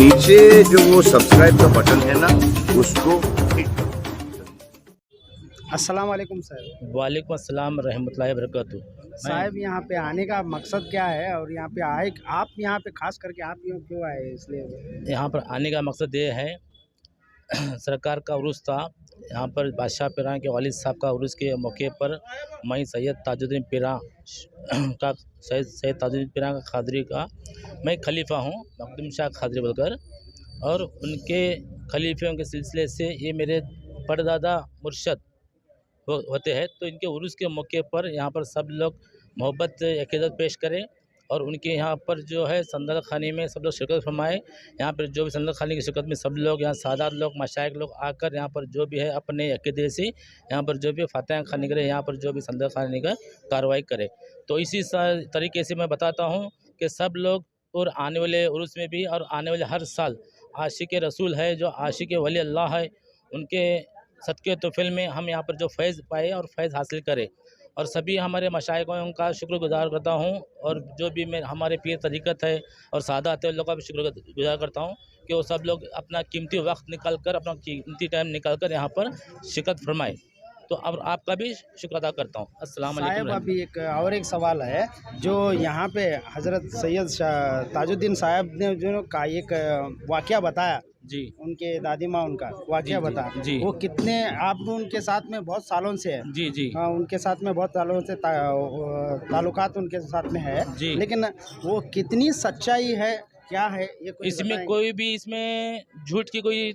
नीचे जो वो सब्सक्राइब का बटन है ना उसको अस्सलाम वालेकुम सर वालेकुम अस्सलाम रहमतुल्लाहि वबरकातुहू। साहब यहाँ पे आने का मकसद क्या है? और यहाँ पे आए आप यहाँ पे खास करके आप क्यों आए इसलिए? यहाँ पर आने का मकसद ये है सरकार का उर्स था। यहाँ पर बादशाह पिरा के वालिद साहब का उर्स के मौके पर मई सैयद ताजुद्दीन पिरा का सैयद सैयद ताजुद्दीन पिरा का खादरी का मैं खलीफा हूँ, मखदूम शाह खादरी बोलकर और उनके खलीफों के सिलसिले से ये मेरे परदादा मुर्शद होते हैं। तो इनके उर्स के मौके पर यहाँ पर सब लोग मोहब्बत, अकीदत पेश करें। और उनके यहाँ पर जो है संदल खानी में सब लोग शिरकत फरमाए। यहाँ पर जो भी संदल खानी की शिरकत में सब लोग, यहाँ सादात लोग मशाइक लोग आकर यहाँ पर जो भी है अपने अकीदे से यहाँ पर जो भी फातह खानी करे यहाँ पर जो भी संदल खानी का कार्रवाई करे। तो इसी तरीके से मैं बताता हूँ कि सब लोग और आने वाले उर्स में भी और आने वाले हर साल आशिक रसूल है, जो आशिक वली अल्लाह है, उनके सदक़े तोफ़िल में हम यहाँ पर जो फैज़ पाए और फैज़ हासिल करें। और सभी हमारे मशाइकों का शुक्रगुजार करता हूँ और जो भी मैं हमारे पीर तरीक़त है और है उन लोगों का भी शुक्रगुजार करता हूँ कि वो सब लोग अपना कीमती वक्त निकाल कर अपना कीमती टाइम निकाल कर यहाँ पर शिरकत फरमाए। तो अब आपका भी शुक्र अदा करता हूँ। अस्सलाम वालेकुम साहब अभी एक और एक सवाल है जो यहाँ पे हज़रत सैयद शाह- ताजुद्दीन साहब ने जो का एक वाक़या बताया जी। उनके दादी माँ उनका वाक़या जी, बताया जी। वो कितने आप उनके साथ में बहुत सालों से है। जी जी। हाँ, उनके साथ में बहुत सालों से ता, ताल्लुकात उनके साथ में है। जी। लेकिन वो कितनी सच्चाई है क्या है ये इसमें कोई भी इसमें झूठ की कोई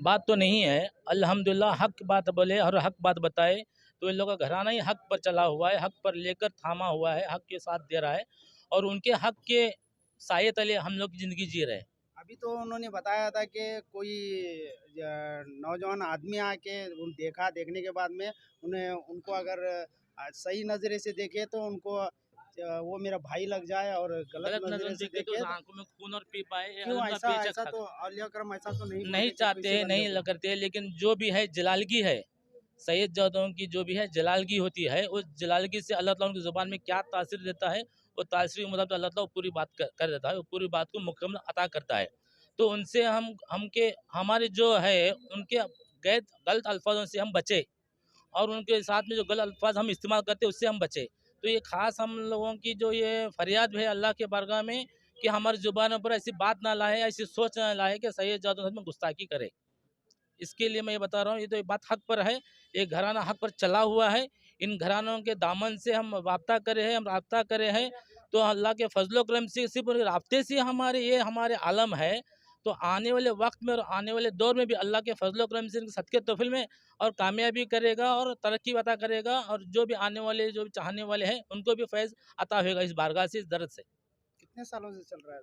बात तो नहीं है। अल्हम्दुलिल्लाह हक बात बोले और हक बात बताए तो इन लोगों का घराना ही हक पर चला हुआ है हक पर लेकर थामा हुआ है हक के साथ दे रहा है। और उनके हक के साये तले हम लोग ज़िंदगी जी रहे हैं। अभी तो उन्होंने बताया था कि कोई नौजवान आदमी आके उन देखा देखने के बाद में उन्हें उनको अगर सही नज़रे से देखे तो उनको वो मेरा भाई लग जाए और गलत, गलत नज़र से देखे तो आँखों में खून और पी पाए क्यों? ऐसा ऐसा तो अलिया करम ऐसा तो नहीं नहीं चाहते नहीं। करते लेकिन जो भी है जलालगी है। सैयद जादों की जो भी है जलालगी होती है उस जलालगी से अल्लाह ताला उनकी ज़ुबान में क्या तासीर देता है वो तासीर के मुताबिक अल्लाह ताला पूरी बात कर, कर देता है वो पूरी बात को मुकम्मल अता करता है। तो उनसे हम हम के हमारे जो है उनके गैर गलत अल्फाजों से हम बचे और उनके साथ में जो गलत अल्फाज हम इस्तेमाल करते हैं उससे हम बचे। तो ये ख़ास हम लोगों की जो ये फरियाद है अल्लाह के बारगाह में कि हमारी ज़ुबानों पर ऐसी बात ना लाए ऐसी सोच ना लाए कि सैयद जादू में गुस्ताखी करे। इसके लिए मैं ये बता रहा हूँ ये तो ये बात हक पर है ये घराना हक पर चला हुआ है इन घरानों के दामन से हम रबता करे हैं हम रबता करे हैं। तो अल्लाह के फजलो करम से सिर्फ़ उनके रबते से हमारे ये हमारे आलम है। तो आने वाले वक्त में और आने वाले दौर में भी अल्लाह के फजलो करम से इनके सदक़े तोफिल में और कामयाबी करेगा और तरक्की अता करेगा और जो भी आने वाले जो भी चाहने वाले हैं उनको भी फैज़ अता होगा इस बारगाह से इस दर्द से। कितने सालों से चल रहा है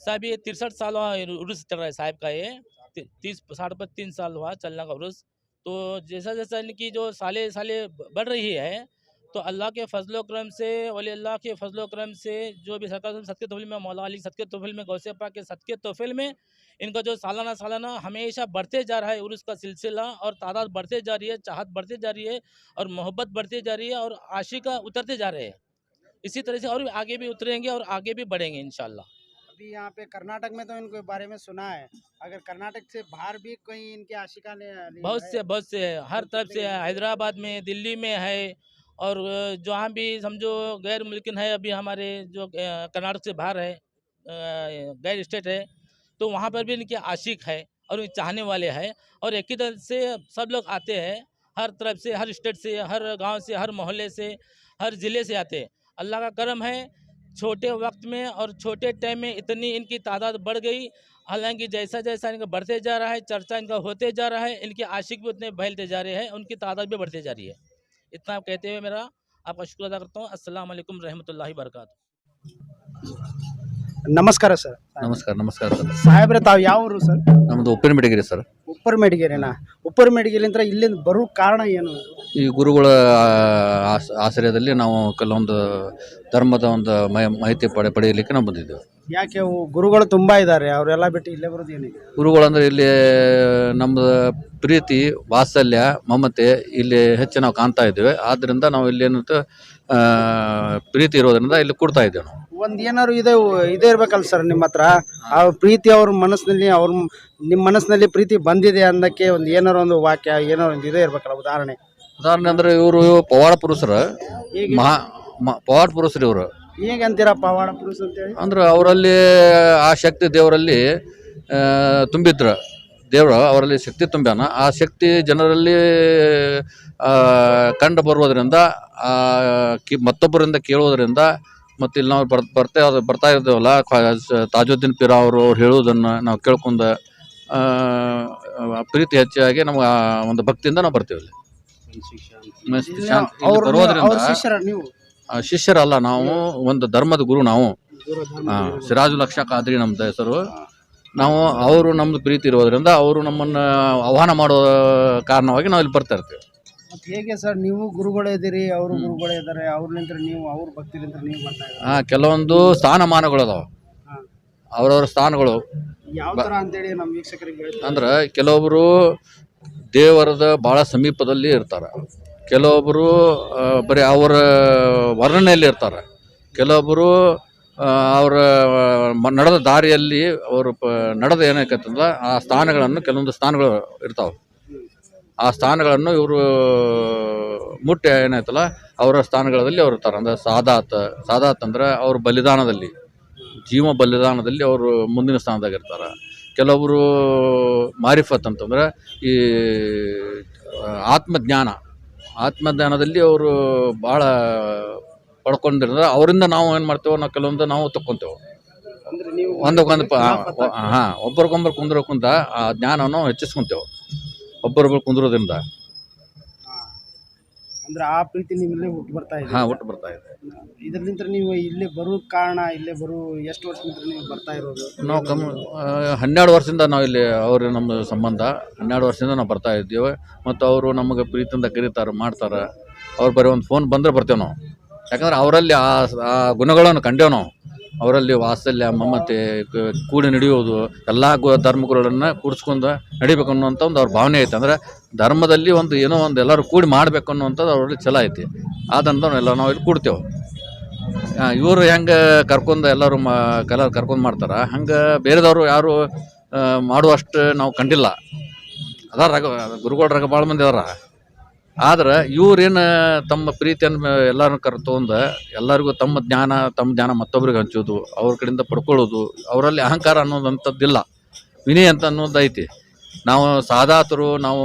साहब ये तिरसठ साल उर्स चल रहा है साहब का ये। तीस पर तीन साल हुआ चलने का उर्स तो जैसा जैसा इनकी जो साले साले बढ़ रही है तो अल्लाह के फजलो करम से वली अल्लाह के फजलो करम से, जो भी सरकार सदक़े तोफिल में, मौला अली सदक़े तोफिल में, गौसे पाक के सदक़े तोफिल में, इनका जो सालाना सालाना हमेशा बढ़ते जा रहा है उर्स का सिलसिला और तादाद बढ़ते जा रही है, चाहत बढ़ते जा रही है, और मोहब्बत बढ़ती जा रही है, और आशिका उतरते जा रहे हैं। इसी तरह से और भी आगे भी उतरेंगे और आगे भी बढ़ेंगे, इंशाल्लाह। अभी यहाँ पे कर्नाटक में तो इनके बारे में सुना है। अगर कर्नाटक से बाहर भी कोई इनके आशिका ने बहुत से बहुत से हर तरफ़ से हैदराबाद में, दिल्ली में है। और जहाँ भी समझो गैर मुल्किन है, अभी हमारे जो कर्नाटक से बाहर है गैर स्टेट है तो वहाँ पर भी इनके आशिक है और चाहने वाले हैं। और एक ही तरह से सब लोग आते हैं। हर तरफ़ से, हर स्टेट से, हर गाँव से, हर मोहल्ले से, हर ज़िले से आते हैं। अल्लाह का करम है छोटे वक्त में और छोटे टाइम में इतनी इनकी तादाद बढ़ गई। हालाँकि जैसा जैसा इनका बढ़ते जा रहा है, चर्चा इनका होते जा रहा है, इनके आशिक भी उतने फैलते जा रहे हैं, उनकी तादाद भी बढ़ती जा रही है। इतना कहते हुए मेरा आपका शुक्र अदा करता हूँ। असल वरहमल वबरकातुहू। ನಮಸ್ಕಾರ ಸರ್. ನಮಸ್ಕಾರ ನಮಸ್ಕಾರ ಸರ್. ಸಾಹೇಬ್ರೆ ತಾವು ಯಾವ ಊರು ಸರ್? ಉಪ್ಪಿನ ಮೆಡಿಗೇರಿ ಸರ್. ಉಪ್ಪರ್ ಮೇಡಿಗೆರೆನಾ? ಉಪ್ಪರ್ ಮೇಡಿಗೆರೆಯಿಂದ ಇಲ್ಲಿಂದ ಬರೋ ಕಾರಣ ಏನು? ಈ ಗುರುಗಳ ಆಸ್- ಆಶ್ರಯದಲ್ಲಿ ನಾವು ಕೆಲವೊಂದು ಧರ್ಮದ ಒಂದು ಮಹ- ಮಾಹಿತಿ ಪಡೆ ಪಡೆಯಲಿಕ್ಕೆ ನಾವು ಬಂದಿದ್ದೇವೆ. ಯಾಕೆ ಅವು ಗುರುಗಳು ತುಂಬಾ ಇದ್ದಾರೆ ಅವರೆಲ್ಲ ಬಿಟ್ಟು ಇಲ್ಲೇ ಬರೋದು ಏನಿದೆ? ಗುರುಗಳಂದ್ರೆ ಇಲ್ಲಿ ನಮ್ಮದು ಪ್ರೀತಿ ವಾತ್ಸಲ್ಯ ಮಮತೆ ಇಲ್ಲಿ ಹೆಚ್ಚು ನಾವು ಕಾಣ್ತಾ ಇದ್ದೇವೆ. ಆದ್ದರಿಂದ ನಾವು ಇಲ್ಲಿ ಏನಂತ ಪ್ರೀತಿ ಇರೋದ್ರಿಂದ ಇಲ್ಲಿ ಕೊಡ್ತಾ ಇದ್ದೇವೆ ನಾವು. ಒಂದ್ ಏನಾದ್ರು ಇದೆ ಇದೇ ಇರ್ಬೇಕಲ್ಲ ಸರ್ ನಿಮ್ಮ ಹತ್ರ? ಆ ಪ್ರೀತಿ ಅವ್ರ ಮನಸ್ಸಿನಲ್ಲಿ ಅವ್ರ ನಿಮ್ಮ ಮನಸ್ಸಿನಲ್ಲಿ ಪ್ರೀತಿ ಬಂದಿದೆ ಅನ್ನಕ್ಕೆ ಒಂದು ಏನಾರು ಒಂದು ವಾಕ್ಯ ಏನಾರು ಒಂದು ಇದೇ ಇರ್ಬೇಕಲ್ಲ ಉದಾಹರಣೆ. ಉದಾಹರಣೆ ಅಂದ್ರೆ ಇವರು ಪವಾಡ ಪುರುಷರು. ಮಹಾ ಮ- ಪವಾಡ ಪುರುಷರು ಇವರು. ಹೇಗಂತೀರಾ ಪವಾಡ ಪುರುಷ ಅಂತೇಳಿ? ಅಂದ್ರೆ ಅವರಲ್ಲಿ ಆ ಶಕ್ತಿ ದೇವರಲ್ಲಿ ಆ, ತುಂಬಿದ್ರು. ದೇವರು ಅವರಲ್ಲಿ ಶಕ್ತಿ ತುಂಬ್ಯಾನ. ಆ ಶಕ್ತಿ ಜನರಲ್ಲಿ ಕಂಡು ಬರುವುದರಿಂದ ಕಿ ಮತ್ತೊಬ್ಬರಿಂದ ಕೇಳುವುದರಿಂದ ಮತ್ತು ಇಲ್ಲಿ ನಾವು ಬರ್ ಬರ್ತಾ ಬರ್ತಾ ಇರ್ತೇವಲ್ಲ ತಾಜುದ್ದೀನ್ ಪಿರಾ ಅವರು ಅವ್ರು ಹೇಳುವುದನ್ನು ನಾವು ಕೇಳ್ಕೊಂಡು ಪ್ರೀತಿ ಹೆಚ್ಚಾಗಿ ನಮ್ಗೆ ಒಂದು ಭಕ್ತಿಯಿಂದ ನಾವು ಬರ್ತೀವಿ ಇಲ್ಲಿ. ಶಿಷ್ಯರಲ್ಲ ನಾವು ಒಂದು ಧರ್ಮದ ಗುರು ನಾವು. ಸಿರಾಜು ಲಕ್ಷ ಖಾದ್ರಿ ನಮ್ದು ಹೆಸರು. ನಾವು ಅವರು ನಮ್ದು ಪ್ರೀತಿ ಇರೋದ್ರಿಂದ ಅವರು ನಮ್ಮನ್ನ ಆಹ್ವಾನ ಮಾಡೋ ಕಾರಣವಾಗಿ ನಾವು ಇಲ್ಲಿ ಬರ್ತಾ ಇರ್ತೀವಿ. ಮತ್ತೆ ಹೇಗೆ ಸರ್ ನೀವು ಗುರುಗಳೇ ಇದ್ದೀರಿ ಅವರು ಗುರುಗಳೇ ಇದ್ದಾರೆ ಅವ್ರಲಿಂತ್ರ ನೀವು ಅವ್ರ ಭಕ್ತಿಲಿಂತ್ರ ನೀವು ಬರ್ತಾ ಇದ್ದೀರಾ? ಹ ಕೆಲವೊಂದು ಸ್ಥಾನಮಾನಗಳು ಅದಾವ. ಅವ್ರವ್ರ ಸ್ಥಾನಗಳು. ಯಾವ ಅಂತೇಳಿ ನಮ್ಮ ವೀಕ್ಷಕರಿಗೆ ಹೇಳ್ತಾರೆ? ಅಂದ್ರೆ ಕೆಲವೊಬ್ಬರು ದೇವರದ ಭಾಳ ಸಮೀಪದಲ್ಲಿ ಇರ್ತಾರೆ. ಕೆಲವೊಬ್ಬರು ಆ, ಬರೀ ಅವರ ವರ್ಣನೆಯಲ್ಲಿ ಇರ್ತಾರೆ. ಕೆಲವೊಬ್ಬರು ಆ, ಅವರ ಮ- ನಡೆದ ದಾರಿಯಲ್ಲಿ ಅವರು ಪ ನಡೆದ ಏನಾಕತ್ತಂದ್ರೆ ಆ ಸ್ಥಾನಗಳನ್ನು ಕೆಲವೊಂದು ಸ್ಥಾನಗಳು ಇರ್ತಾವೆ. ಆ ಸ್ಥಾನಗಳನ್ನು ಇವರು ಮುಟ್ಟಿ ಏನಾಯ್ತಲ್ಲ ಅವರ ಸ್ಥಾನಗಳಲ್ಲಿ ಅವರು ಇರ್ತಾರೆ. ಅಂದ್ರೆ ಸಾದಾತ್ ಸಾದಾತ್ ಅಂದ್ರೆ ಅವ್ರ ಬಲಿದಾನದಲ್ಲಿ ಜೀವ ಬಲಿದಾನದಲ್ಲಿ ಅವರು ಮುಂದಿನ ಸ್ಥಾನದಾಗ ಇರ್ತಾರೆ. ಕೆಲವರು ಮಾರಿಫತ್ ಅಂತಂದ್ರೆ ಈ ಆತ್ಮಜ್ಞಾನ ಆತ್ಮಜ್ಞಾನದಲ್ಲಿ ಅವರು ಭಾಳ ಪಡ್ಕೊಂಡಿರೋದ್ರೆ ಅವರಿಂದ ನಾವು ಏನು ಮಾಡ್ತೇವೆ ನಾವು ಕೆಲವೊಂದು ನಾವು ತಕ್ಕೊಂತೇವೆ. ಒಂದಕ್ಕೊಂದು ಪ ಹಾಂ ಒಬ್ರಿಗೊಬ್ರು ಕುಂದ್ರಕ್ಕಿಂತ ಆ ಜ್ಞಾನವನ್ನು ಹೆಚ್ಚಿಸ್ಕೊಂತೇವೆ. ಒಬ್ಬರೊಬ್ಬರು ಕುಂದ್ರೋದ್ರಿಂದ. ಹಾ. ಅಂದ್ರೆ ಆ ಪ್ರೀತಿ ನಿಮ್ಮಲ್ಲೇ ಹುಟ್ಟು ಬರ್ತಾ ಇದೆ. ಹಾಂ ಒಟ್ಟು ಬರ್ತಾ ಇದೆ. ಇದರಿಂದ ನೀವು ಇಲ್ಲೇ ಬರೋ ಕಾರಣ ಇಲ್ಲೇ ಬರೋ ಎಷ್ಟು ವರ್ಷದಿಂದ ನೀವು ಬರ್ತಾ ಇರೋದು? ನಾವು ಕಮ್ ಹನ್ನೆರಡು ವರ್ಷದಿಂದ ನಾವು ಇಲ್ಲಿ ಅವ್ರ ನಮ್ಮ ಸಂಬಂಧ. ಹನ್ನೆರಡು ವರ್ಷದಿಂದ ನಾವು ಬರ್ತಾ ಇದ್ದೀವಿ. ಮತ್ತು ಅವರು ನಮಗೆ ಪ್ರೀತಿಯಿಂದ ಕರೀತಾರೆ ಮಾಡ್ತಾರೆ. ಅವ್ರು ಬರೀ ಒಂದು ಫೋನ್ ಬಂದರೆ ಬರ್ತೇವೆ ನಾವು. ಯಾಕಂದ್ರೆ ಅವರಲ್ಲಿ ಆ ಆ ಗುಣಗಳನ್ನು ಕಂಡೇವು ನಾವು. ಅವರಲ್ಲಿ ವಾತ್ಸಲ್ಯ, ಮಮತೆ ಕೂಡಿ ನಡೆಯೋದು ಎಲ್ಲ ಗು ಧರ್ಮಗಳನ್ನು ಕೂಡಿಸ್ಕೊಂಡು ನಡಿಬೇಕು ಅನ್ನುವಂಥ ಒಂದು ಅವ್ರ ಭಾವನೆ ಐತೆ. ಅಂದ್ರೆ ಧರ್ಮದಲ್ಲಿ ಒಂದು ಏನೋ ಒಂದು ಎಲ್ಲರೂ ಕೂಡಿ ಮಾಡಬೇಕು ಅನ್ನುವಂಥದ್ದು ಅವರಲ್ಲಿ ಛಲ ಐತಿ. ಆದಂತ ಎಲ್ಲ ನಾವು ಇಲ್ಲಿ ಕೂಡ್ತೇವೆ. ಇವರು ಹೆಂಗೆ ಕರ್ಕೊಂಡು ಎಲ್ಲರೂ ಮಾ, ಕಲ ಕರ್ಕೊಂಡು ಮಾಡ್ತಾರೆ? ಹಂಗೆ ಬೇರೆದವರು ಯಾರು ಮಾಡುವಷ್ಟು ನಾವು ಕಂಡಿಲ್ಲ. ಅದಾರ ರಗ ಗುರುಗಳ ರಗ ಭಾಳ ಮಂದಿ ಅದಾರ. ಆದ್ರೆ ಇವ್ರೇನು ತಮ್ಮ ಪ್ರೀತಿಯನ್ನು ಎಲ್ಲರನ್ನು ಕರ್ ಎಲ್ಲರಿಗೂ ತಮ್ಮ ಜ್ಞಾನ ತಮ್ಮ ಜ್ಞಾನ ಮತ್ತೊಬ್ರಿಗೆ ಹಂಚೋದು ಅವ್ರ ಕಡೆಯಿಂದ ಪಡ್ಕೊಳ್ಳೋದು ಅವರಲ್ಲಿ ಅಹಂಕಾರ ಅನ್ನೋದಂಥದ್ದಿಲ್ಲ. ವಿನಯ ಅಂತ ಅನ್ನೋದು ಐತಿ. ನಾವು ಸಾದಾತರು ನಾವು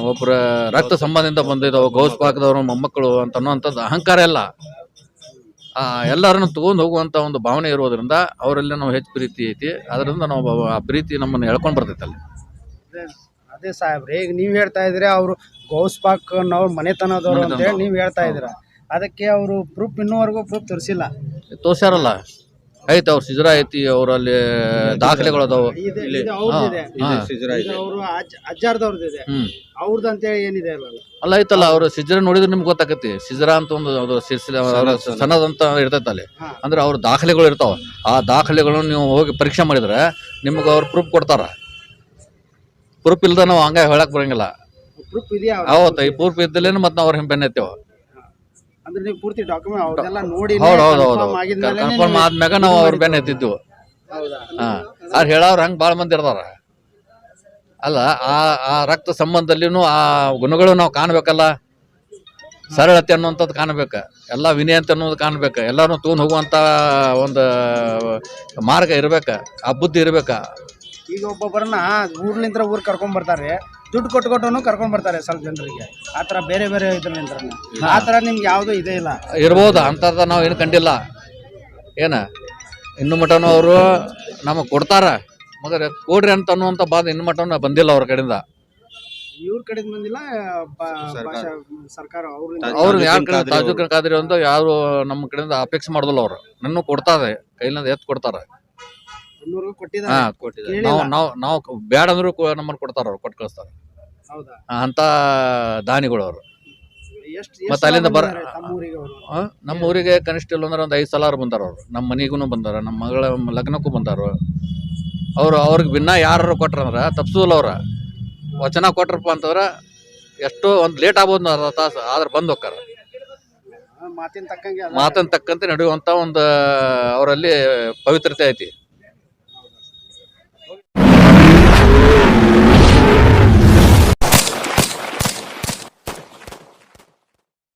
ಒಬ್ಬರ ರಕ್ತ ಸಂಬಂಧದಿಂದ ಬಂದಿದ್ದವು ಗೌಸ್ ಪಾಕದವರು ಮೊಮ್ಮಕ್ಕಳು ಅಂತ ಅನ್ನೋವಂಥದ್ದು ಅಹಂಕಾರ ಇಲ್ಲ. ಆ, ಎಲ್ಲರನ್ನು ತೊಗೊಂಡು ಹೋಗುವಂಥ ಒಂದು ಭಾವನೆ ಇರೋದ್ರಿಂದ ಅವರಲ್ಲಿ ನಾವು ಹೆಚ್ಚು ಪ್ರೀತಿ ಐತಿ. ಅದರಿಂದ ನಾವು ಆ ಪ್ರೀತಿ ನಮ್ಮನ್ನು ಹೇಳ್ಕೊಂಡು ಬರ್ತೈತೆ ಅಲ್ಲಿ ಅದೇ- ಸಾಹೇಬ್ರೆ. ಈಗ ನೀವು ಹೇಳ್ತಾ ಇದ್ರೆ ಅವರು ಗೌಸ್ ಪಾಕ್ ಅವ್ರ ಮನೆತನದವರು ಅಂತ ಹೇಳಿ ನೀವು ಹೇಳ್ತಾ ಇದ್ರ ಅದಕ್ಕೆ ಅವರು ಪ್ರೂಫ್ ಇನ್ನೂವರೆಗೂ ಪ್ರೂಫ್ ತೋರಿಸಿಲ್ಲ. ತೋರ್ಸ್ಯಾರಲ್ಲ. ಐತ ಅವ್ರ ಸಿಜರ ಐತಿ ಅವರಲ್ಲಿ ದಾಖಲೆಗಳು ಅದಾವ. ಇದೆ ಇದು ಅವ್ರದ್ದಿದೆ ಹಾ. ಅವರು ಅವ್ರದ್ದು ಅಂತೇಳಿ ಏನಿದೆ ಅಲ್ಲ ಅಲ್ಲ ಐತಲ್ಲ ಅವ್ರ ಸಿಜರ ನೋಡಿದ್ರೆ ನಿಮ್ಗೆ ಗೊತ್ತಾಕತಿ ಸಿಜರ ಅಂತ ಒಂದು ಅದು ಸಿರ್ಸಿಲ ಅವ್ರ ಸನದ್ ಅಂತ ಇರ್ತೈತೆ ಅಲ್ಲಿ. ಹಾ. ಅಂದ್ರೆ ಅವ್ರ ದಾಖಲೆಗಳು ಇರ್ತಾವ. ಆ ದಾಖಲೆಗಳನ್ನು ನೀವು ಹೋಗಿ ಪರೀಕ್ಷೆ ಮಾಡಿದ್ರೆ ನಿಮ್ಗೆ ಅವ್ರು ಪ್ರೂಫ್ ಕೊಡ್ತಾರ. ಪ್ರೂಫ್ ಇಲ್ದ ನಾವು ಹಂಗ ಹೇಳಕ್ ಬರಂಗಿಲ್ಲ. ಪ್ರೂಫ್ ಇದೆಯಾ ಅವತ್ತ ಈ ಪ್ರೂಫ್ ಇದ್ದಲೇನು ಮತ್ತೆ ನಾವು ಅವ್ರ ಬೆನ್ನ ಎತ್ತೇವ ಅಂದ್ರೆ ನೀವು ಪೂರ್ತಿ ಡಾಕ್ಯುಮೆಂಟ್ ಅವ್ರದೆಲ್ಲ ನೋಡಿ ಹೌದು ಹೌದು ಹೌದು. ಆಗಿದ್ಮೇಲೆ ಕನ್ಫರ್ಮ್ ಆದ್ಮ್ಯಾಗ ನಾವು ಅವ್ರ ಬೆನ್ ಎತ್ತಿದ್ವು ಹೌದಾ? ಹಾ. ಅವ್ರು ಹೇಳೋರು ಹಂಗೆ ಭಾಳ ಮಂದಿ ಇರ್ತಾರ ಅಲ್ಲ ಆ ಆ ರಕ್ತ ಸಂಬಂಧದಲ್ಲಿನೂ ಆ ಗುಣಗಳು ನಾವು ಕಾಣ್ಬೇಕಲ್ಲ. ಸರಳತೆ ಅನ್ನುವಂಥದ್ದು ಕಾಣ್ಬೇಕು. ಎಲ್ಲ ವಿನಯ ಅಂತ ಅನ್ನೋದು ಕಾಣ್ಬೇಕು. ಎಲ್ಲರೂ ತೂನ್ ಹೋಗುವಂಥ ಒಂದು ಮಾರ್ಗ ಇರಬೇಕು. ಆ ಬುದ್ಧಿ ಇರ್ಬೇಕು. ಈಗ ಒಬ್ಬೊಬ್ಬರನ್ನ ಊರ್ಲಿಂತ್ರ ಊರ್ ಕರ್ಕೊಂಡ್ ಬರ್ತಾರೆ. ದುಡ್ಡು ಕೊಟ್ಟು ಕೊಟ್ಟು ಕರ್ಕೊಂಡ್ ಬರ್ತಾರೆ ಸ್ವಲ್ಪ ಜನರಿಗೆ. ಆ ತರ ಬೇರೆ ಬೇರೆ ಇದ್ರಲಿಂತ್ರ ಆ ಥರ ನಿಮ್ಗೆ ಯಾವ್ದು ಇದೇ ಇಲ್ಲ. ಇರ್ಬೋದು ಅಂಥದ್ದು ನಾವು ಏನು ಕಂಡಿಲ್ಲ. ಏನ? ಇನ್ನು ಮಟನು ಅವರು ನಮಗೆ ಕೊಡ್ತಾರ. ಮಗರ ಕೊಡ್ರಿ ಅಂತ ಅನ್ನುವಂಥ ಬಾದ ಇನ್ನು ಮಟನು ಬಂದಿಲ್ಲ ಅವ್ರ ಕಡೆಯಿಂದ. ಇವ್ರ ಕಡೆಯಿಂದ ಬಂದಿಲ್ಲ ಸರ್ಕಾರ. ಅವ್ರು ಯಾರ ಕಡೆ ಕಾದ್ರಿ ಅಂತ ಯಾರು ನಮ್ಮ ಕಡೆಯಿಂದ ಅಪೇಕ್ಷೆ ಮಾಡೋದಿಲ್ಲ ಅವ್ರು. ನನ್ನ ಕೊಡ್ತಾರೆ ಕೈಲಿಂದ ಎತ್ತು ಕೊಡ್ತಾರೆ. ಹಾ ಕೊಟ್ಟಿದ್ದಾರೆ. ನಾವು ನಾವು ನಾವು ಬ್ಯಾಡ ಅಂದ್ರೂ ನಮ್ಮನ್ನು ಕೊಡ್ತಾರ ಅವ್ರು ಕೊಟ್ಟು ಕಳಿಸ್ತಾರೆ. ಹೌದಾ? ಅಂತ ದಾನಿಗಳು ಅವರು. ಎಷ್ಟು ಮತ್ತೆ ಅಲ್ಲಿಂದ ಬರ- ತಮ್ಮೂರಿಗೆ ಅವರು? ಆ, ನಮ್ಮ ಊರಿಗೆ ಕನಿಷ್ಠ ಇಲ್ಲ ಅಂದ್ರೆ ಒಂದು ಐದು ಸಲ ಬಂದಾರ ಅವ್ರು. ನಮ್ಮ ಮನೆಗೂ ಬಂದಾರ ನಮ್ಮ ಮಗಳ ಲಗ್ನಕ್ಕೂ ಬಂದಾರ. ಅವರು ಅವ್ರಿಗೆ ಭಿನ್ನ ಯಾರು ಕೊಟ್ರಂದ್ರೆ ತಪ್ಸೋದಿಲ್ಲ ಅವ್ರ. ವಚನ ಕೊಟ್ರಪ್ಪ ಅಂತಂದ್ರೆ ಎಷ್ಟೋ ಒಂದು ಲೇಟ್ ಆಗ್ಬೋದು ಅರ್ಧ ತಾಸು ಆದ್ರೆ ಬಂದು ಹೋಗ್ತಾರ ಮಾತಿನ ತಕ್ಕಂಗೆ ಅದ. ತಕ್ಕಂತೆ ನಡೆಯುವಂಥ ಒಂದು ಅವರಲ್ಲಿ ಪವಿತ್ರತೆ ಐತಿ.